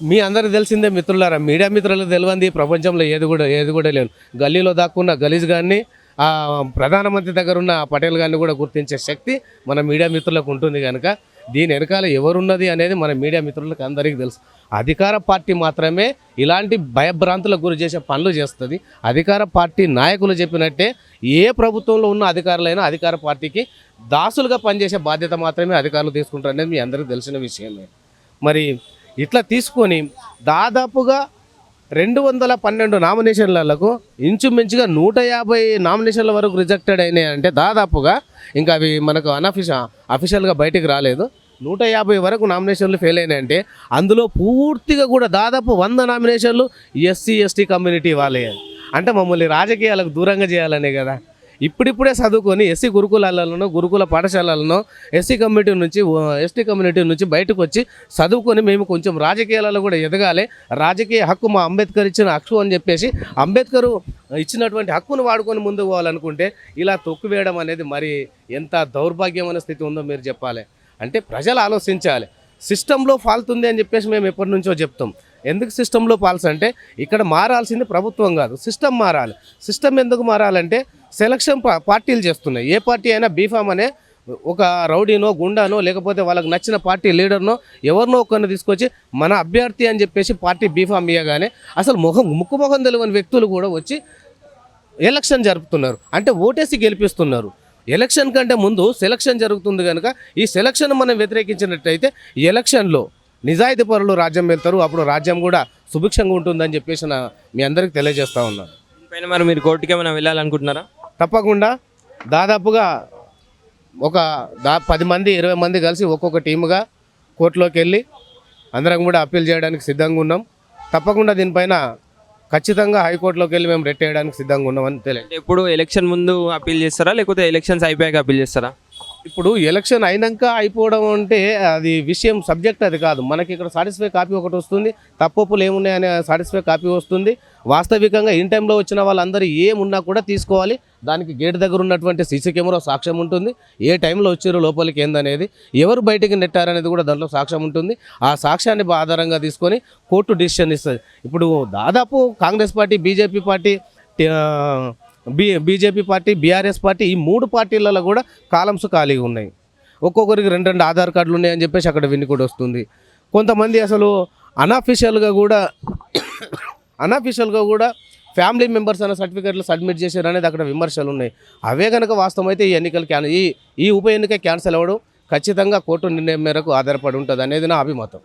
మీ అందరికి తెలిసిందే మిత్రులారా మీడియా మిత్రులకు తెలియంది ప్రపంచంలో ఏది కూడా ఏది కూడా లేదు గల్లీలో దాక్కున్న గలీజ్ గారిని ఆ ప్రధానమంత్రి దగ్గర ఉన్న పటేల్ గారిని కూడా గుర్తించే శక్తి మన మీడియా మిత్రులకు ఉంటుంది కనుక దీని వెనకాల ఎవరున్నది అనేది మన మీడియా మిత్రులకు అందరికీ తెలుసు. అధికార పార్టీ మాత్రమే ఇలాంటి భయభ్రాంతులకు గురి చేసే పనులు చేస్తుంది. అధికార పార్టీ నాయకులు చెప్పినట్టే ఏ ప్రభుత్వంలో ఉన్న అధికారులైనా అధికార పార్టీకి దాసులుగా పనిచేసే బాధ్యత మాత్రమే అధికారులు తీసుకుంటారు అనేది మీ అందరికీ తెలిసిన విషయమే. మరి ఇట్లా తీసుకొని దాదాపుగా రెండు వందల పన్నెండు నామినేషన్లకు ఇంచుమించుగా నూట యాభై నామినేషన్ల వరకు రిజెక్టెడ్ అయినాయి అంటే దాదాపుగా ఇంకా అవి మనకు అనఫిషియల్ అఫీషియల్గా బయటికి రాలేదు. నూట యాభై వరకు నామినేషన్లు ఫెయిల్ అయినాయంటే అందులో పూర్తిగా కూడా దాదాపు వంద నామినేషన్లు ఎస్సీ ఎస్టీ కమ్యూనిటీ వాళ్ళే. అంటే మమ్మల్ని రాజకీయాలకు దూరంగా చేయాలనే కదా. ఇప్పుడిప్పుడే చదువుకొని ఎస్సీ గురుకులాలలోనో గురుకుల పాఠశాలలను ఎస్సీ కమ్యూనిటీ నుంచి ఎస్టీ కమ్యూనిటీ నుంచి బయటకు వచ్చి చదువుకొని మేము కొంచెం రాజకీయాలలో కూడా ఎదగాలి. రాజకీయ హక్కు మా అంబేద్కర్ ఇచ్చిన హక్కు అని చెప్పేసి అంబేద్కర్ ఇచ్చినటువంటి హక్కును వాడుకొని ముందుకు పోవాలనుకుంటే ఇలా తొక్కువేయడం అనేది మరి ఎంత దౌర్భాగ్యమైన స్థితి ఉందో మీరు చెప్పాలి. అంటే ప్రజలు ఆలోచించాలి. సిస్టంలో ఫాల్తుంది అని చెప్పేసి మేము ఎప్పటి నుంచో చెప్తాం. ఎందుకు సిస్టంలో పాలసీ అంటే ఇక్కడ మారాల్సింది ప్రభుత్వం కాదు సిస్టమ్ మారాలి. సిస్టమ్ ఎందుకు మారాలంటే సెలక్షన్ పార్టీలు చేస్తున్నాయి. ఏ పార్టీ అయినా బీఫామ్ అనే ఒక రౌడీనో గుండానో లేకపోతే వాళ్ళకి నచ్చిన పార్టీ లీడర్నో ఎవరినో ఒకరిని తీసుకొచ్చి మన అభ్యర్థి అని చెప్పేసి పార్టీ బీఫామ్ ఇవ్వగానే అసలు ముఖం ముక్కు ముఖం తెలియని వ్యక్తులు కూడా వచ్చి ఎలక్షన్ జరుపుతున్నారు. అంటే ఓటేసి గెలిపిస్తున్నారు. ఎలక్షన్ కంటే ముందు సెలక్షన్ జరుగుతుంది కనుక ఈ సెలక్షన్ మనం వ్యతిరేకించినట్టయితే ఎలక్షన్లో నిజాయితీ పరులు రాజ్యం వెళ్తారు. అప్పుడు రాజ్యం కూడా సుభిక్షంగా ఉంటుందని చెప్పేసి నా మీ అందరికీ తెలియజేస్తా ఉన్నాను. పైన మరి మీరు కోర్టుకి ఏమైనా వెళ్ళాలనుకుంటున్నారా? తప్పకుండా. దాదాపుగా ఒక దా పది మంది ఇరవై మంది కలిసి ఒక్కొక్క టీముగా కోర్టులోకి వెళ్ళి అందరం కూడా అప్పీల్ చేయడానికి సిద్ధంగా ఉన్నాం. తప్పకుండా దీనిపైన ఖచ్చితంగా హైకోర్టులోకి వెళ్ళి మేము రెట్ వేయడానికి సిద్ధంగా ఉన్నామని తెలియదు ఎప్పుడు ఎలక్షన్ ముందు అప్పీల్ చేస్తారా? లేకపోతే ఎలక్షన్స్ అయిపోయాక అప్పీల్ చేస్తారా? ఇప్పుడు ఎలక్షన్ అయినాక అయిపోవడం అంటే అది విషయం సబ్జెక్ట్ అది కాదు. మనకి ఇక్కడ సాటిస్ఫై కాపీ ఒకటి వస్తుంది. తప్పులు ఏమున్నాయనే సాటిస్ఫై కాపీ వస్తుంది. వాస్తవికంగా ఇన్ టైంలో వచ్చిన వాళ్ళందరూ ఏమున్నా కూడా తీసుకోవాలి. దానికి గేట్ దగ్గర ఉన్నటువంటి సీసీ కెమెరా సాక్ష్యం ఉంటుంది. ఏ టైంలో వచ్చారు లోపలికి ఏందనేది ఎవరు బయటికి నెట్టారనేది కూడా దాంట్లో సాక్ష్యం ఉంటుంది. ఆ సాక్ష్యాన్ని ఆధారంగా తీసుకొని కోర్టు డిసిషన్ ఇస్తుంది. ఇప్పుడు దాదాపు Congress party BJP party B BJP party BRS party ఈ మూడు పార్టీలలో కూడా కాలమ్స్ ఖాళీగా ఉన్నాయి. ఒక్కొక్కరికి రెండు రెండు ఆధార్ కార్డులు ఉన్నాయని చెప్పేసి అక్కడ విని కూడా వస్తుంది. కొంతమంది అసలు అన్అఫీషియల్గా కూడా అన్అఫీషియల్గా కూడా ఫ్యామిలీ మెంబర్స్ అనే సర్టిఫికేట్లు సబ్మిట్ చేశారు అనేది అక్కడ విమర్శలు ఉన్నాయి. అవే కనుక వాస్తవం అయితే ఈ ఎన్నికలు క్యాన్ ఈ ఈ ఉప ఎన్నిక క్యాన్సిల్ అవ్వడం ఖచ్చితంగా కోర్టు నిర్ణయం మేరకు ఆధారపడి ఉంటుంది అనేది నా అభిమతం.